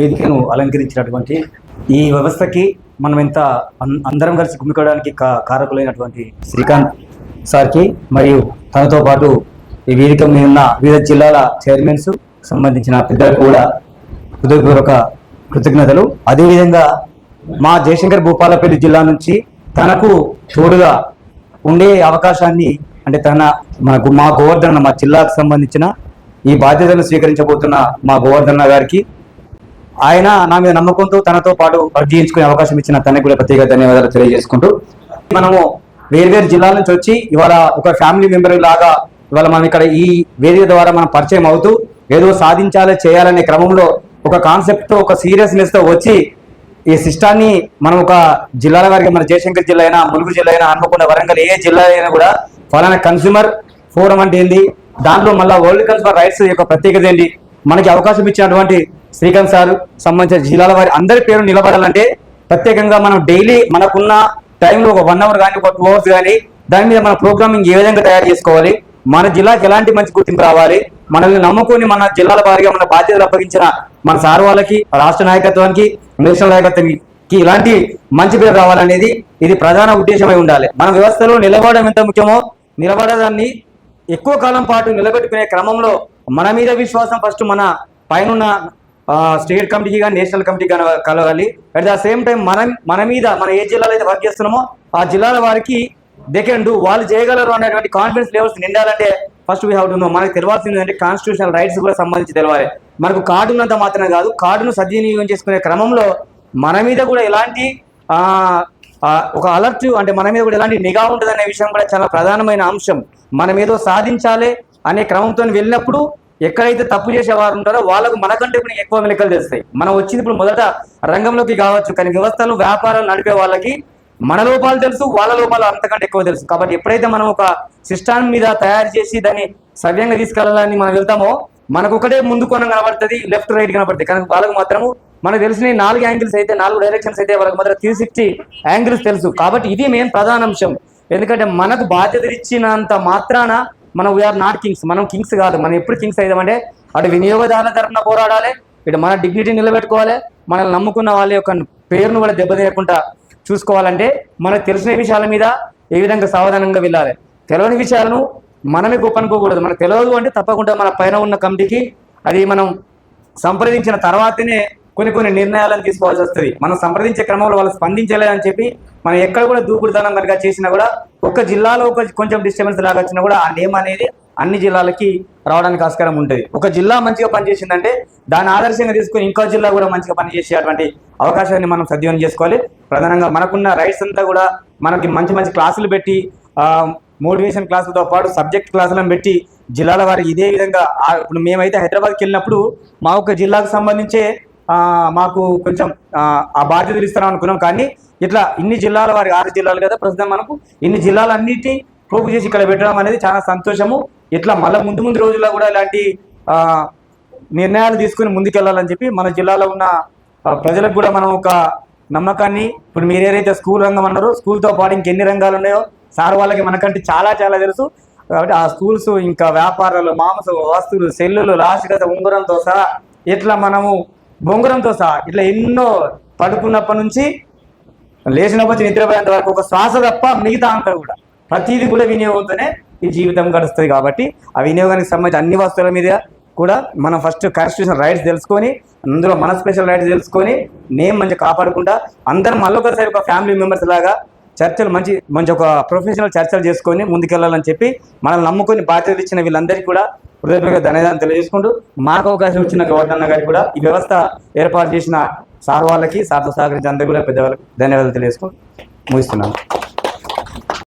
వేదికను అలంకరించినటువంటి ఈ వ్యవస్థకి మనం ఎంత అందరం కలిసి గుమికోవడానికి కా కారకులైనటువంటి శ్రీకాంత్ సార్కి మరియు తనతో పాటు ఈ వేదిక మీద ఉన్న వివిధ జిల్లాల చైర్మన్స్ సంబంధించిన పెద్దలకు కూడా హృదయపూర్వక కృతజ్ఞతలు. అదేవిధంగా మా జయశంకర్ భూపాలపల్లి జిల్లా నుంచి తనకు తోడుగా ఉండే అవకాశాన్ని అంటే తన మనకు మా గోవర్ధన మా జిల్లాకు సంబంధించిన ఈ బాధ్యతను స్వీకరించబోతున్న మా గోవర్ధన గారికి ఆయన నా మీద నమ్మకంతో తనతో పాటు పరిచయించుకునే అవకాశం ఇచ్చిన తనకు కూడా ప్రత్యేక ధన్యవాదాలు తెలియజేసుకుంటూ మనము వేర్వేరు జిల్లాల నుంచి వచ్చి ఇవాళ ఒక ఫ్యామిలీ మెంబర్ లాగా ఇవాళ మనం ఇక్కడ ఈ వేదిక ద్వారా మనం పరిచయం అవుతూ ఏదో సాధించాలి చేయాలనే క్రమంలో ఒక కాన్సెప్ట్తో ఒక సీరియస్నెస్తో వచ్చి ఈ సిస్టాన్ని మనం ఒక జిల్లాల వారికి మన జయశంకర్ జిల్లా అయినా ములుగు జిల్లా అయినా హన్మకొండ వరంగల్ ఏ జిల్లా అయినా కూడా ఫలానా కన్స్యూమర్ ఫోరం అంటే ఏంది? దాంట్లో మళ్ళీ వరల్డ్ కన్స్యూమర్ రైట్స్ యొక్క ప్రత్యేకత ఏంటి? మనకి అవకాశం ఇచ్చినటువంటి శ్రీకాంత్ సార్ సంబంధించిన జిల్లాల వారి అందరి పేరు నిలబడాలంటే ప్రత్యేకంగా మనం డైలీ మనకున్న టైంలో ఒక వన్ అవర్ కానీ ఒక టూ అవర్స్ కానీ దాని మీద మన ప్రోగ్రామింగ్ ఏ విధంగా తయారు చేసుకోవాలి? మన జిల్లాకి ఎలాంటి మంచి గుర్తింపు రావాలి? మనల్ని నమ్ముకొని మన జిల్లాల వారిగా మన బాధ్యతలు అప్పగించిన మన సార్ వాళ్ళకి రాష్ట్ర నాయకత్వానికి నేషనల్ నాయకత్వానికి ఇలాంటి మంచి పేరు రావాలనేది ఇది ప్రధాన ఉద్దేశమై ఉండాలి. మన వ్యవస్థలో నిలబడడం ఎంత ముఖ్యమో నిలబడదాన్ని ఎక్కువ కాలం పాటు నిలబెట్టుకునే క్రమంలో మన మీద విశ్వాసం ఫస్ట్ మన పైన స్టేట్ కమిటీకి కానీ నేషనల్ కమిటీకి కానీ కలగాలి అట్ ద సేమ్ టైం మన మన మీద మన ఏ జిల్లాలో అయితే వర్క్ చేస్తున్నామో ఆ జిల్లాల వారికి దే కెన్ డూ వాళ్ళు చేయగలరు అనేటువంటి confidence levels నిండాలంటే first we have to know మనకు తెలియాల్సింది అంటే కాన్స్టిట్యూషనల్ రైట్స్ కూడా సంబంధించి తెలవాలి. మనకు కార్డు ఉన్నంత మాత్రమే కాదు కార్డును సద్వినియోగం చేసుకునే క్రమంలో మన మీద కూడా ఎలాంటి ఒక అలర్ట్ అంటే మన మీద కూడా ఎలాంటి నిఘా ఉంటుంది అనే విషయం కూడా చాలా ప్రధానమైన అంశం. మనం ఏదో సాధించాలి అనే క్రమంతో వెళ్ళినప్పుడు ఎక్కడైతే తప్పు చేసే వారు ఉంటారో వాళ్ళకు మనకంటే కూడా ఎక్కువ లెక్కలు తెస్తాయి. మనం వచ్చింది ఇప్పుడు మొదట రంగంలోకి కావచ్చు కానీ వ్యవస్థలు వ్యాపారాలు నడిపే వాళ్ళకి మన లోపాలు తెలుసు వాళ్ళ లోపాలు అంతకంటే ఎక్కువ తెలుసు. కాబట్టి ఎప్పుడైతే మనం ఒక సిస్టమ్ మీద తయారు చేసి దాన్ని సవ్యంగా తీసుకెళ్ళాలని మనం వెళ్తామో మనకు ఒకటే ముందు కోణం కనబడుతుంది లెఫ్ట్ రైట్ కనబడుతుంది. కానీ వాళ్ళకు మాత్రము మనకు తెలిసిన నాలుగు యాంగిల్స్ అయితే నాలుగు డైరెక్షన్స్ అయితే వాళ్ళకి మాత్రం త్రీ సిక్స్టీ యాంగిల్స్ తెలుసు. కాబట్టి ఇది మెయిన్ ప్రధాన అంశం. ఎందుకంటే మనకు బాధ్యత ఇచ్చినంత మాత్రాన మనం వీఆర్ నాట్ కింగ్స్ మనం కింగ్స్ కాదు. మనం ఎప్పుడు కింగ్స్ అవుతామంటే అటు వినియోగదారుల తరఫున పోరాడాలి ఇటు మన డిగ్నిటీ నిలబెట్టుకోవాలి మనల్ని నమ్ముకున్న వాళ్ళ యొక్క పేరును కూడా దెబ్బతీయకుండా చూసుకోవాలంటే మనకు తెలిసిన విషయాల మీద ఏ విధంగా సావధానంగా వెళ్ళాలి. తెలియని విషయాలను మనమే గొప్పనుకోకూడదు మనకు తెలియదు అంటే తప్పకుండా మన పైన ఉన్న కమిటీకి అది మనం సంప్రదించిన తర్వాతనే కొన్ని కొన్ని నిర్ణయాలను తీసుకోవాల్సి వస్తుంది. మనం సంప్రదించే క్రమంలో వాళ్ళు స్పందించలేదని చెప్పి మనం ఎక్కడ కూడా దూకుడుతనం కనుక చేసినా కూడా ఒక జిల్లాలో ఒక కొంచెం డిస్టర్బెన్స్ లాగా వచ్చినా కూడా ఆ నేమ్ అనేది అన్ని జిల్లాలకి రావడానికి ఆస్కారం ఉంటుంది. ఒక జిల్లా మంచిగా పనిచేసిందంటే దాన్ని ఆదర్శంగా తీసుకొని ఇంకో జిల్లా కూడా మంచిగా పనిచేసేటువంటి అవకాశాన్ని మనం సద్వినియోగం చేసుకోవాలి. ప్రధానంగా మనకున్న రైట్స్ అంతా కూడా మనకి మంచి మంచి క్లాసులు పెట్టి మోటివేషన్ క్లాసులతో పాటు సబ్జెక్ట్ క్లాసులను పెట్టి జిల్లాల వారికి ఇదే విధంగా ఇప్పుడు మేమైతే హైదరాబాద్కి వెళ్ళినప్పుడు మా ఒక జిల్లాకు సంబంధించే మాకు కొంచెం ఆ, బాధ్యతలు ఇస్తున్నాం అనుకున్నాం. కానీ ఇట్లా ఇన్ని జిల్లాల వారి ఆరు జిల్లాలు కదా ప్రస్తుతం మనకు. ఇన్ని జిల్లాలన్నిటి పోగు చేసి ఇక్కడ పెట్టడం అనేది చాలా సంతోషము. ఇట్లా మళ్ళీ ముందు ముందు రోజుల్లో కూడా ఇలాంటి నిర్ణయాలు తీసుకుని ముందుకెళ్ళాలని చెప్పి మన జిల్లాలో ఉన్న ప్రజలకు కూడా మనం ఒక నమ్మకాన్ని ఇప్పుడు మీరు ఏదైతే స్కూల్ రంగం అన్నారో స్కూల్తో పాటు ఇంకెన్ని రంగాలు ఉన్నాయో సార్ వాళ్ళకి మనకంటే చాలా చాలా తెలుసు. కాబట్టి ఆ స్కూల్స్ ఇంకా వ్యాపారాలు మాంస వస్తువులు సెల్లులు లాస్ట్ గత ఉంగరంతో సహా ఇట్లా మనము బొంగరంతో సహా ఇట్లా ఎన్నో పడుకున్నప్పటి నుంచి లేచినప్పటి నుంచి నిద్రపోయేంత వరకు ఒక శ్వాస తప్ప మిగతా అంతా కూడా ప్రతిదీ కూడా వినియోగంతోనే ఈ జీవితం గడుస్తుంది కాబట్టి ఆ వినియోగానికి సంబంధించి అన్ని వస్తువుల మీద కూడా మనం ఫస్ట్ కాన్స్టిట్యూషన్ రైట్స్ తెలుసుకొని అందులో మన స్పెషల్ రైట్స్ తెలుసుకొని నేమ్ మంచిగా కాపాడుకుంటా అందరం మళ్ళొకసారి ఒక ఫ్యామిలీ మెంబర్స్ లాగా చర్చలు మంచి మంచి ఒక ప్రొఫెషనల్ చర్చలు చేసుకొని ముందుకెళ్ళాలని చెప్పి మనల్ని నమ్ముకొని బాధ్యతలు ఇచ్చిన వీళ్ళందరికీ కూడా హృదయపూర్వక ధన్యవాదాలు తెలియజేసుకుంటూ మాకు అవకాశం ఇచ్చిన గవర్నర్ గారికి కూడా ఈ వ్యవస్థ ఏర్పాటు చేసిన సార్ వాళ్ళకి సార్తో సహకరించి అందరికీ కూడా పెద్దవాళ్ళకి ధన్యవాదాలు తెలియజేసుకుంటూ ముగిస్తున్నాను.